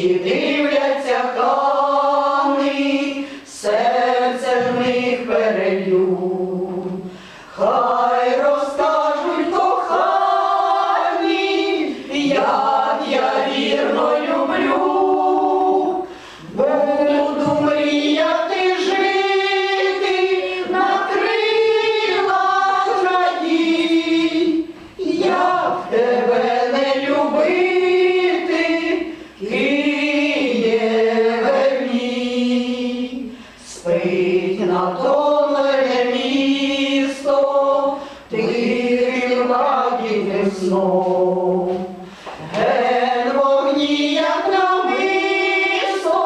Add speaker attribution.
Speaker 1: She. сном. Ген вогні, як нависо,